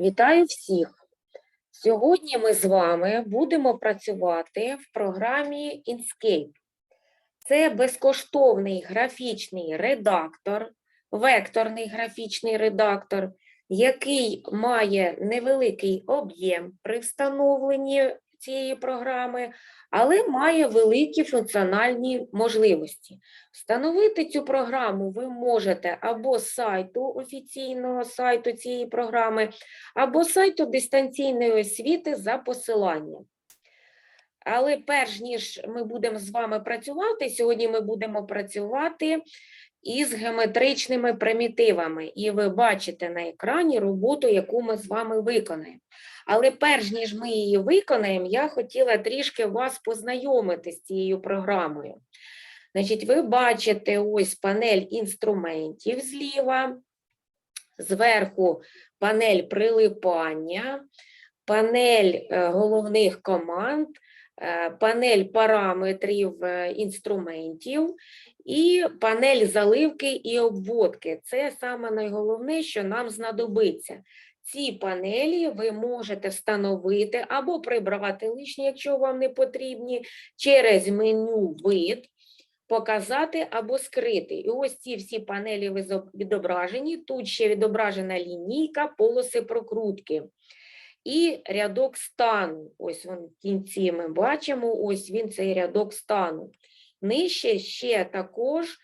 Вітаю всіх! Сьогодні ми з вами будемо працювати в програмі Inkscape. Це безкоштовний графічний редактор, векторний графічний редактор, який має невеликий об'єм при встановленні цієї програми, але має великі функціональні можливості. Встановити цю програму ви можете або з сайту офіційного сайту цієї програми, або з сайту дистанційної освіти за посиланням. Але перш ніж ми будемо з вами працювати, сьогодні ми будемо працювати із геометричними примітивами. І ви бачите на екрані роботу, яку ми з вами виконаємо. Але перш ніж ми її виконаємо, я хотіла трішки вас познайомити з цією програмою. Значить, ви бачите ось панель інструментів зліва, зверху панель прилипання, панель е, головних команд, панель параметрів е, інструментів і панель заливки і обводки. Це саме найголовніше, що нам знадобиться. Ці панелі ви можете встановити або прибрати лишні, якщо вам не потрібні, через меню вид, показати або скрити. І ось ці всі панелі відображені. Тут ще відображена лінійка, полоси прокрутки. І рядок стану. Ось він в кінці ми бачимо, ось він цей рядок стану. Нижче ще також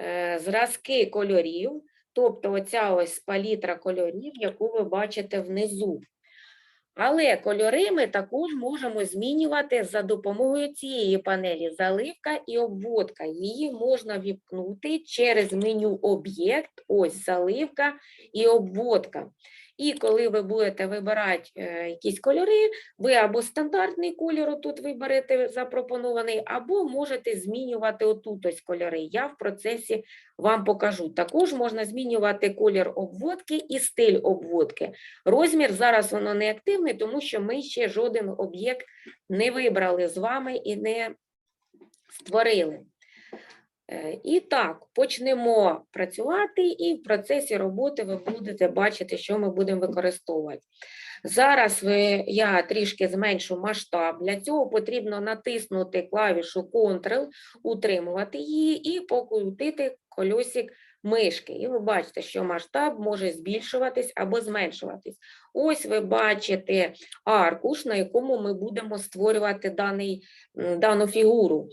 е, зразки кольорів, тобто оця ось палітра кольорів, яку ви бачите внизу. Але кольори ми також можемо змінювати за допомогою цієї панелі заливка і обводка. Її можна віпкнути через меню об'єкт, ось заливка і обводка. І коли ви будете вибирати е, якісь кольори, ви або стандартний кольор тут виберете запропонований, або можете змінювати отут ось кольори. Я в процесі вам покажу. Також можна змінювати колір обводки і стиль обводки. Розмір зараз воно не активний, тому що ми ще жоден об'єкт не вибрали з вами і не створили. Е, І так, почнемо працювати, і в процесі роботи ви будете бачити, що ми будемо використовувати. Зараз ви, я трішки зменшу масштаб. Для цього потрібно натиснути клавішу Ctrl, утримувати її і покрутити колесик мишки. І ви бачите, що масштаб може збільшуватись або зменшуватись. Ось ви бачите аркуш, на якому ми будемо створювати даний, дану фігуру.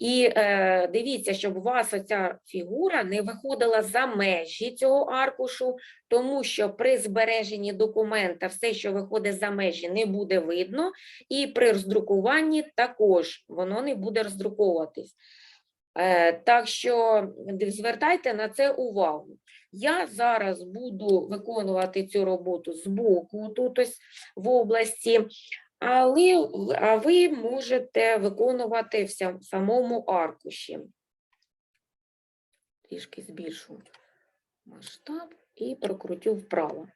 І е, дивіться, щоб у вас оця фігура не виходила за межі цього аркушу, тому що при збереженні документа все, що виходить за межі, не буде видно, і при роздрукуванні також воно не буде роздруковуватись. Е, так що звертайте на це увагу. Я зараз буду виконувати цю роботу збоку, тут ось в області, але а ви можете виконувати в самому аркуші. Трішки збільшу масштаб і прокрутю вправо.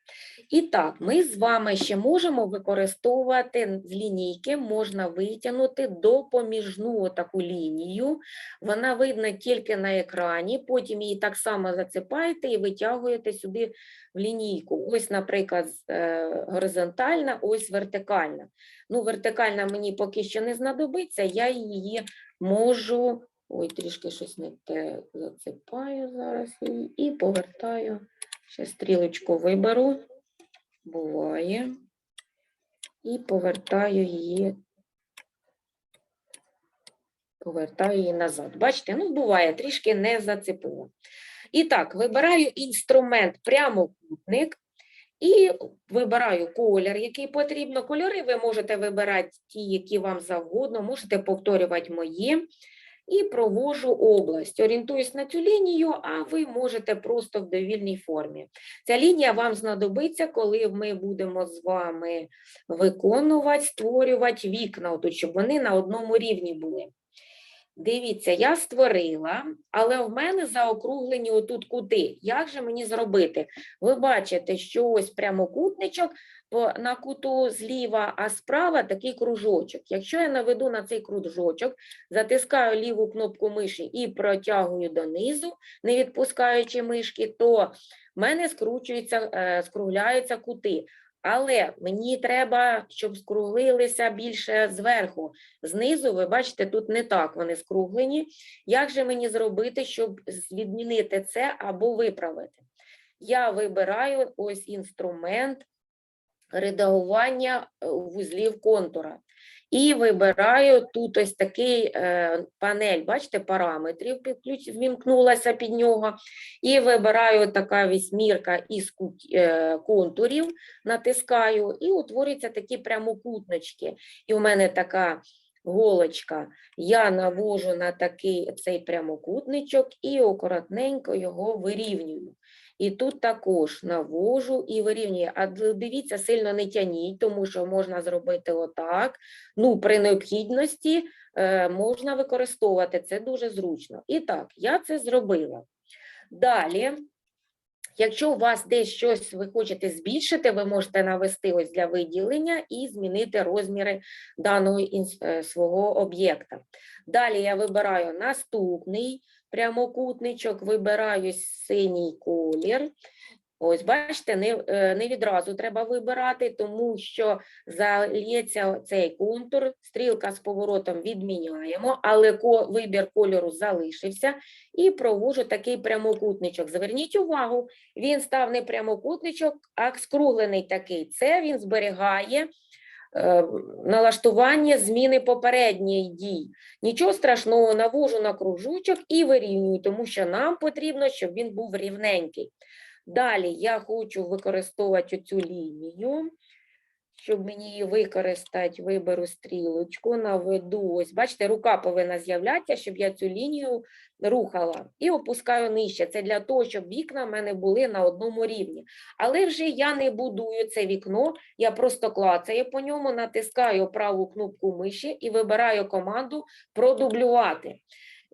І так, ми з вами ще можемо використовувати з лінійки, можна витягнути допоміжну таку лінію. Вона видна тільки на екрані, потім її так само зацепаєте і витягуєте сюди в лінійку. Ось, наприклад, е, горизонтальна, ось вертикальна. Ну, вертикальна мені поки що не знадобиться, я її можу. Ой, трішки щось не те зацепаю зараз і повертаю. Ще стрілочку виберу. Буває. І повертаю її. Повертаю її назад. Бачите, ну буває, трішки не зацепила. І так, вибираю інструмент прямокутник і вибираю колір, який потрібно. Кольори ви можете вибирати ті, які вам завгодно, можете повторювати мої. І провожу область. Орієнтуюсь на цю лінію, а ви можете просто в довільній формі. Ця лінія вам знадобиться, коли ми будемо з вами виконувати, створювати вікна, отут, щоб вони на одному рівні були. Дивіться, я створила, але в мене заокруглені отут кути. Як же мені зробити? Ви бачите, що ось прямокутничок на куту зліва, а справа такий кружочок. Якщо я наведу на цей кружочок, затискаю ліву кнопку миші і протягую донизу, не відпускаючи мишки, то в мене скручуються, е, скругляються кути. Але мені треба, щоб скруглилися більше зверху. Знизу, ви бачите, тут не так вони скруглені. Як же мені зробити, щоб відмінити це або виправити? Я вибираю ось інструмент редагування е, вузлів контура. І вибираю тут ось такий е, панель, бачите, параметрів підключ, ввімкнулася під нього. І вибираю така вісьмірка із е, контурів, натискаю, і утворюються такі прямокутнички. І у мене така голочка. Я навожу на такий цей прямокутничок і акуратненько його вирівнюю. І тут також навожу і вирівнюю. А дивіться, сильно не тяніть, тому що можна зробити отак. Ну, при необхідності е, можна використовувати, це дуже зручно. І так, я це зробила. Далі, якщо у вас десь щось ви хочете збільшити, ви можете навести ось для виділення і змінити розміри даного е, свого об'єкта. Далі я вибираю наступний прямокутничок, вибираю синій колір. Ось, бачите, не, е, не відразу треба вибирати, тому що залється цей контур, стрілка з поворотом відміняємо, але ко- вибір кольору залишився і провожу такий прямокутничок. Зверніть увагу, він став не прямокутничок, а скруглений такий. Це він зберігає налаштування зміни попередньої дії. Нічого страшного, навожу на кружочок і вирівнюю, тому що нам потрібно, щоб він був рівненький. Далі я хочу використовувати цю лінію. Щоб мені її використати, виберу стрілочку, наведу. Ось, бачите, рука повинна з'являтися, щоб я цю лінію рухала. І опускаю нижче. Це для того, щоб вікна в мене були на одному рівні. Але вже я не будую це вікно, я просто клацаю по ньому, натискаю праву кнопку миші і вибираю команду продублювати.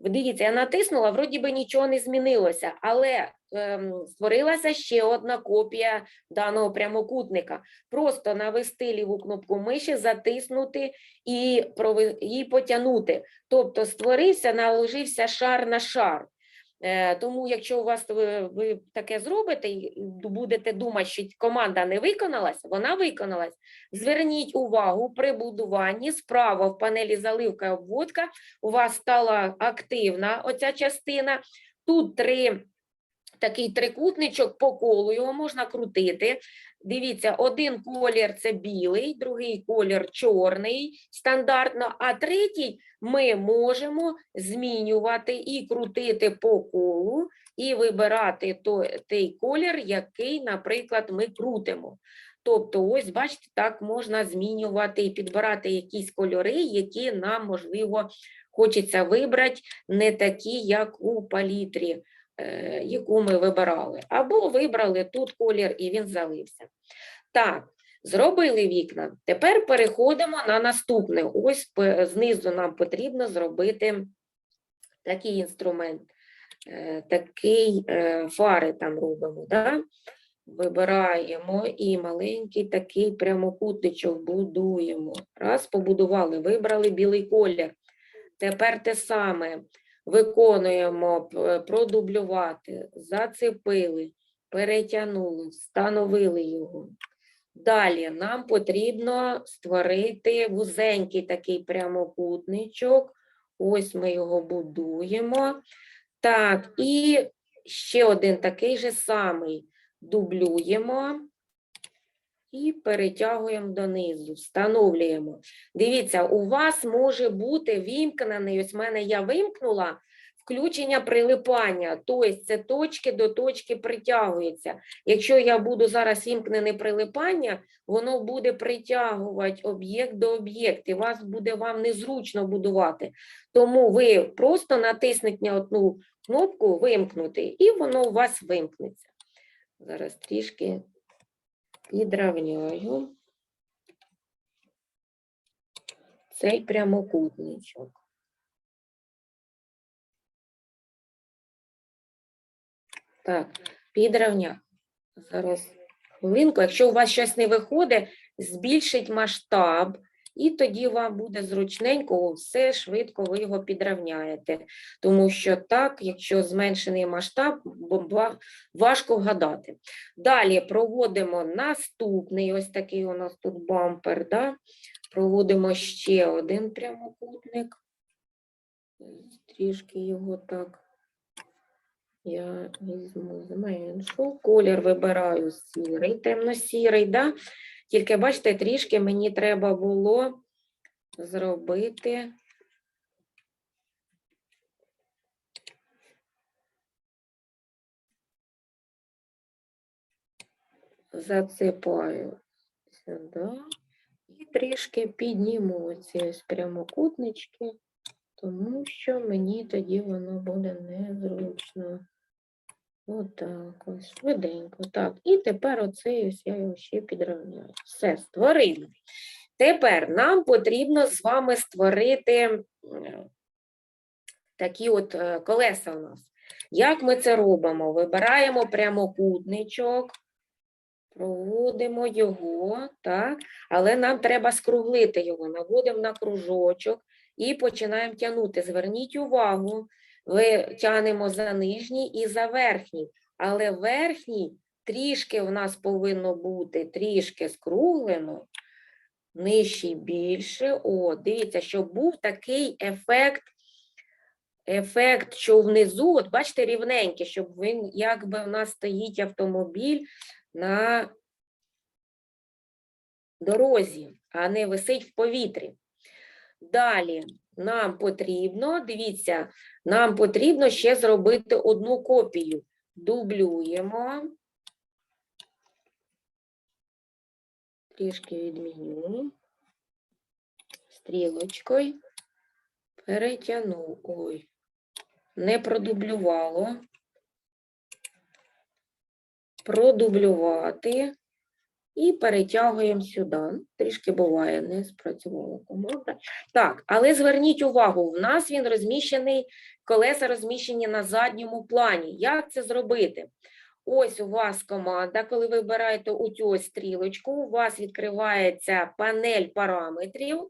Дивіться, я натиснула, вроді би нічого не змінилося, але ем, створилася ще одна копія даного прямокутника. Просто навести ліву кнопку миші, затиснути і, прови- і потягнути. Тобто створився, наложився шар на шар. Е, Тому, якщо у вас ви, ви таке зробите і будете думати, що команда не виконалась, вона виконалась. Зверніть увагу при будуванні справа в панелі заливка і обводка у вас стала активна оця частина. Тут три такий трикутничок по колу, його можна крутити. Дивіться, один колір це білий, другий колір чорний стандартно, а третій ми можемо змінювати і крутити по колу, і вибирати той, колір, який, наприклад, ми крутимо. Тобто, ось, бачите, так можна змінювати і підбирати якісь кольори, які нам, можливо, хочеться вибрати, не такі, як у палітрі яку ми вибирали. Або вибрали тут колір і він залився. Так, зробили вікна. Тепер переходимо на наступне. Ось знизу нам потрібно зробити такий інструмент, е, такий е, фари там робимо. Да? Вибираємо і маленький такий прямокутничок будуємо. Раз, побудували, вибрали білий колір. Тепер те саме виконуємо продублювати, зацепили, перетягнули, встановили його. Далі нам потрібно створити вузенький такий прямокутничок. Ось ми його будуємо. Так, і ще один такий же самий дублюємо і перетягуємо донизу, встановлюємо. Дивіться, у вас може бути вімкнений, ось в мене я вимкнула включення прилипання, тобто це точки до точки притягується. Якщо я буду зараз вімкнене прилипання, воно буде притягувати об'єкт до об'єкту, і вас буде вам незручно будувати. Тому ви просто натисніть на одну кнопку вимкнути, і воно у вас вимкнеться. Зараз трішки і цей прямокутничок. Так, підравняв. Зараз хвилинку. Якщо у вас щось не виходить, збільшить масштаб і тоді вам буде зручненько, все швидко ви його підрівняєте. Тому що так, якщо зменшений масштаб, важко вгадати. Далі проводимо наступний, ось такий у нас тут бампер. Да? Проводимо ще один прямокутник. Трішки його так. Я візьму зменшу. Колір вибираю сірий, темно-сірий, да? Тільки бачите, трішки мені треба було зробити. Засипаю сюди і трішки підніму ці прямокутнички, тому що мені тоді воно буде незручно. Отак, ось швиденько. Так, і тепер оцей ось я його ще підрівняю. Все, створили. Тепер нам потрібно з вами створити такі от е, колеса у нас. Як ми це робимо? Вибираємо прямокутничок, проводимо його, так, але нам треба скруглити його. Наводимо на кружочок і починаємо тягнути. Зверніть увагу, ви тянемо за нижній і за верхній, але верхній трішки в нас повинно бути трішки скруглено, нижчий більше. О, дивіться, щоб був такий ефект, ефект, що внизу, от бачите, рівненький, щоб він, якби в нас стоїть автомобіль на дорозі, а не висить в повітрі. Далі нам потрібно, дивіться, нам потрібно ще зробити одну копію. Дублюємо. Трішки відміню. Стрілочкою. Перетягну. Ой, не продублювало. Продублювати. І перетягуємо сюди. Трішки буває, не спрацювала команда. Так, але зверніть увагу, в нас він розміщений, колеса розміщені на задньому плані. Як це зробити? Ось у вас команда, коли ви вибираєте цю стрілочку, у вас відкривається панель параметрів,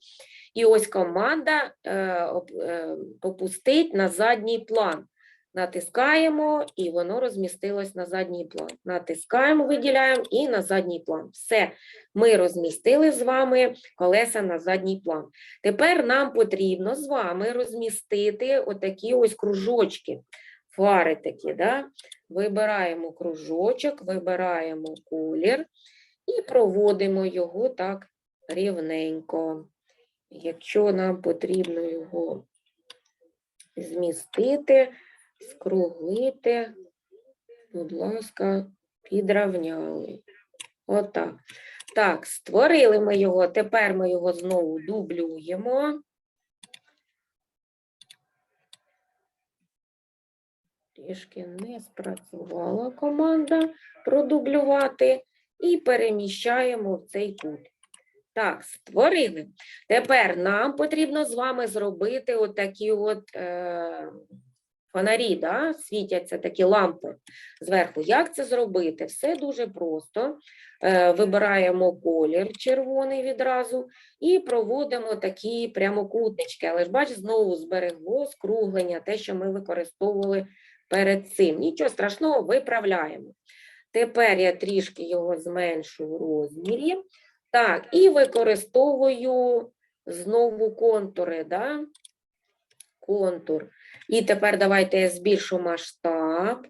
і ось команда е, е, опустить на задній план. Натискаємо, і воно розмістилось на задній план. Натискаємо, виділяємо і на задній план. Все, ми розмістили з вами колеса на задній план. Тепер нам потрібно з вами розмістити отакі ось кружочки, фари такі. Да? Вибираємо кружочок, вибираємо колір і проводимо його так рівненько. Якщо нам потрібно його змістити, скруглити, будь ласка, підравняли. Отак. Так, створили ми його, тепер ми його знову дублюємо. Трішки не спрацювала команда продублювати і переміщаємо в цей кут. Так, створили. Тепер нам потрібно з вами зробити отакі от е, фонарі, да? світяться такі лампи зверху. Як це зробити? Все дуже просто. Е, вибираємо колір червоний відразу і проводимо такі прямокутнички. Але ж бач, знову зберегло скруглення, те, що ми використовували перед цим. Нічого страшного, виправляємо. Тепер я трішки його зменшу в розмірі. Так, і використовую знову контури, да? контур. І тепер давайте я збільшу масштаб,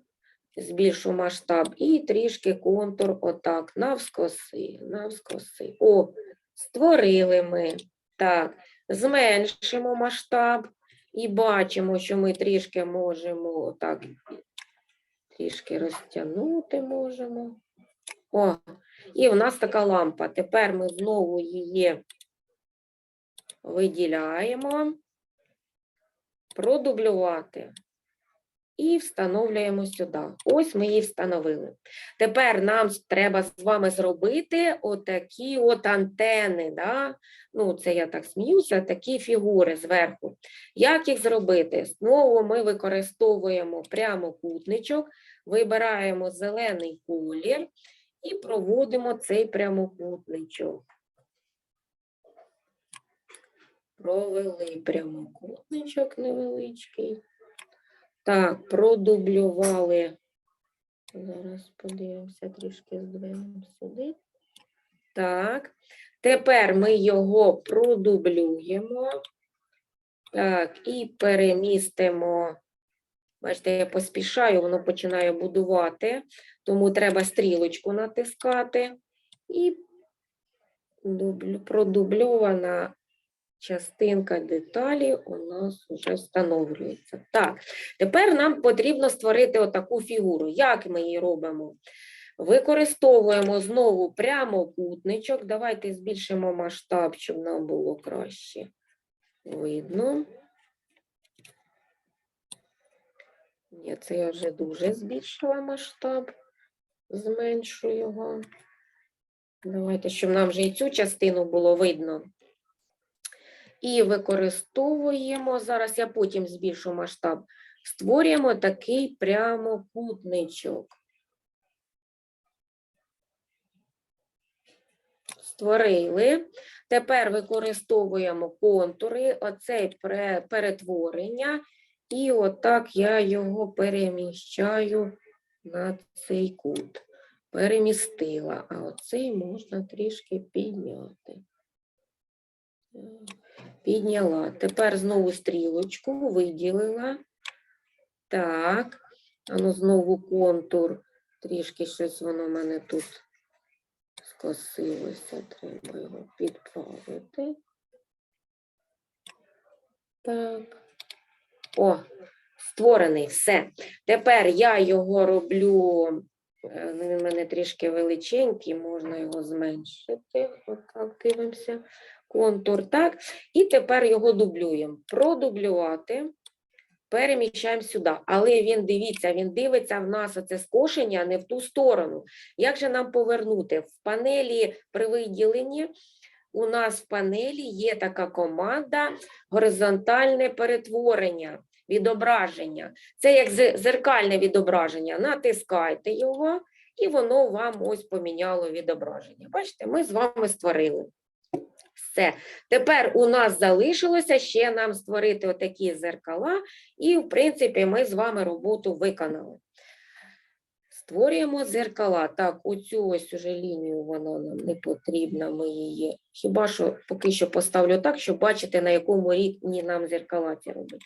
збільшу масштаб і трішки контур отак, навскоси, навскоси. О, створили ми. Так, зменшимо масштаб і бачимо, що ми трішки можемо отак, трішки розтягнути можемо. О, і в нас така лампа. Тепер ми знову її виділяємо, продублювати. і встановлюємо сюди. Ось ми її встановили. Тепер нам треба з вами зробити отакі от антени. Да? Ну, це я так сміюся, такі фігури зверху. Як їх зробити? Знову ми використовуємо прямокутничок, вибираємо зелений колір і проводимо цей прямокутничок. Провели прямокутничок невеличкий. Так, продублювали. Зараз подивимося, трішки здвинемо сюди. Так, тепер ми його продублюємо. Так, і перемістимо. Бачите, я поспішаю, воно починає будувати, тому треба стрілочку натискати. І продубльована частинка деталі у нас вже встановлюється. Так, тепер нам потрібно створити отаку фігуру. Як ми її робимо? Використовуємо знову прямокутничок. Давайте збільшимо масштаб, щоб нам було краще видно. Ні, це я вже дуже збільшила масштаб. Зменшу його. Давайте, щоб нам вже і цю частину було видно. І використовуємо, зараз я потім збільшу масштаб, створюємо такий прямокутничок. Створили. Тепер використовуємо контури, оцей перетворення, і отак я його переміщаю на цей кут. Перемістила, а оцей можна трішки підняти. Підняла. Тепер знову стрілочку виділила. Так, ну знову контур. Трішки щось воно в мене тут скосилося. Треба його підправити. Так. О, створений, все. Тепер я його роблю. е, ну, Він в мене трішки величенький, можна його зменшити. Отак дивимося. Контур, так. І тепер його дублюємо. Продублювати. Переміщаємо сюди. Але він, дивіться, він дивиться в нас оце скошення не в ту сторону. Як же нам повернути? В панелі при виділенні у нас в панелі є така команда горизонтальне перетворення, відображення. Це як зеркальне відображення. Натискайте його, і воно вам ось поміняло відображення. Бачите, ми з вами створили. Все. Тепер у нас залишилося ще нам створити отакі зеркала, і, в принципі, ми з вами роботу виконали. Створюємо зеркала. Так, оцю ось уже лінію вона нам не потрібна. Ми її хіба що поки що поставлю так, щоб бачити, на якому рівні нам зеркала ці робить.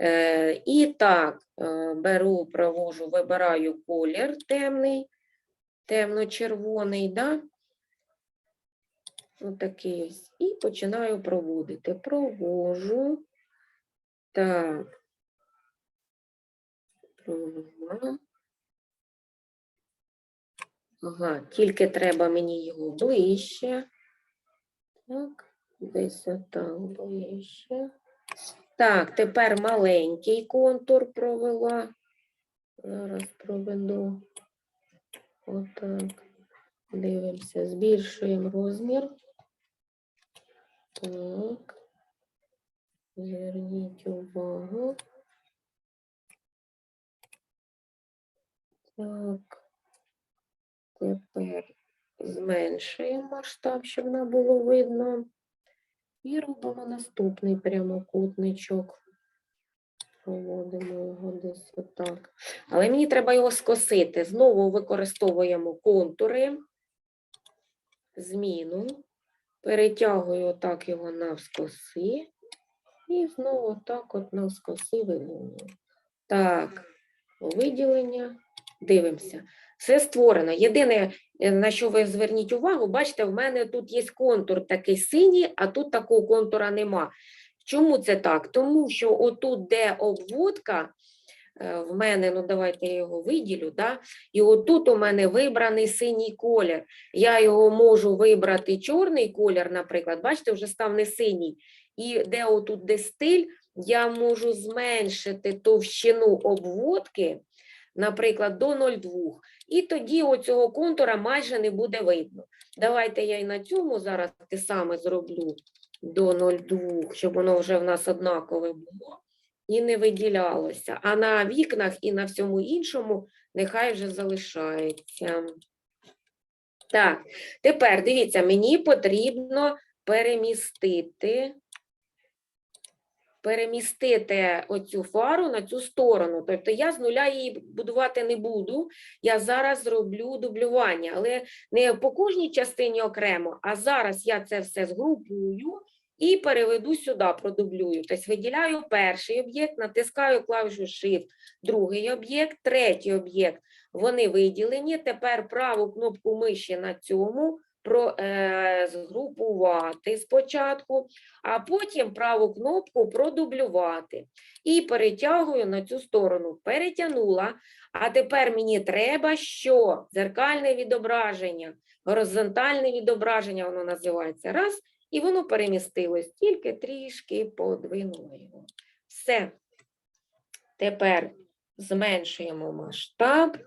Е, і так, е, беру, провожу, вибираю колір темний, темно-червоний, да? Отакий ось. І починаю проводити. Провожу. Так. Провела. Ага, тільки треба мені його ближче. Так, десь отак ближче. Так, тепер маленький контур провела. Зараз проведу. Отак. Дивимося, збільшуємо розмір. Так. Зверніть увагу. Так. Тепер зменшуємо масштаб, щоб нам було видно. І робимо наступний прямокутничок. Проводимо його десь отак. Але мені треба його скосити. Знову використовуємо контури, зміну. Перетягую отак його навскоси. І знову так от навскоси виводимо. Так, виділення. Дивимося. Все створено. Єдине, е, на що ви зверніть увагу, бачите, в мене тут є контур такий синій, а тут такого контура нема. Чому це так? Тому що отут, де обводка, в мене, ну давайте я його виділю, да? і отут у мене вибраний синій колір. Я його можу вибрати чорний колір, наприклад, бачите, вже став не синій. І де отут де стиль, я можу зменшити товщину обводки, наприклад, до 0,2. І тоді оцього контура майже не буде видно. Давайте я і на цьому зараз те саме зроблю до 0,2, щоб воно вже в нас однакове було і не виділялося. А на вікнах і на всьому іншому нехай вже залишається. Так, тепер дивіться, мені потрібно перемістити, перемістити оцю фару на цю сторону. Тобто я з нуля її будувати не буду. Я зараз зроблю дублювання, але не по кожній частині окремо, а зараз я це все згрупую і переведу сюди, продублюю. Тобто виділяю перший об'єкт, натискаю клавішу Shift, другий об'єкт, третій об'єкт. Вони виділені. Тепер праву кнопку миші на цьому про, е, згрупувати спочатку, а потім праву кнопку продублювати. І перетягую на цю сторону. Перетягнула. А тепер мені треба що? Дзеркальне відображення, горизонтальне відображення воно називається. Раз, і воно перемістилось, тільки трішки подвинула його. Все. Тепер зменшуємо масштаб,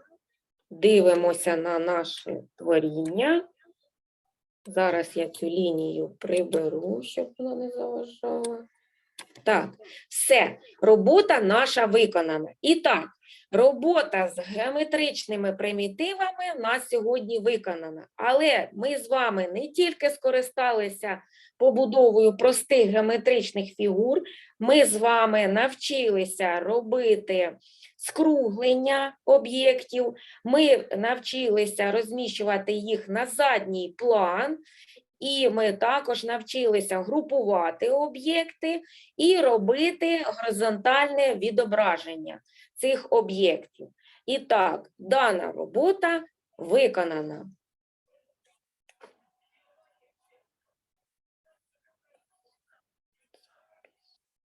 дивимося на наше творіння. Зараз я цю лінію приберу, щоб вона не заважала. Так, все, робота наша виконана. І так, робота з геометричними примітивами в нас сьогодні виконана. Але ми з вами не тільки скористалися побудовою простих геометричних фігур, ми з вами навчилися робити скруглення об'єктів, ми навчилися розміщувати їх на задній план, і ми також навчилися групувати об'єкти і робити горизонтальне відображення цих об'єктів. І так, дана робота виконана.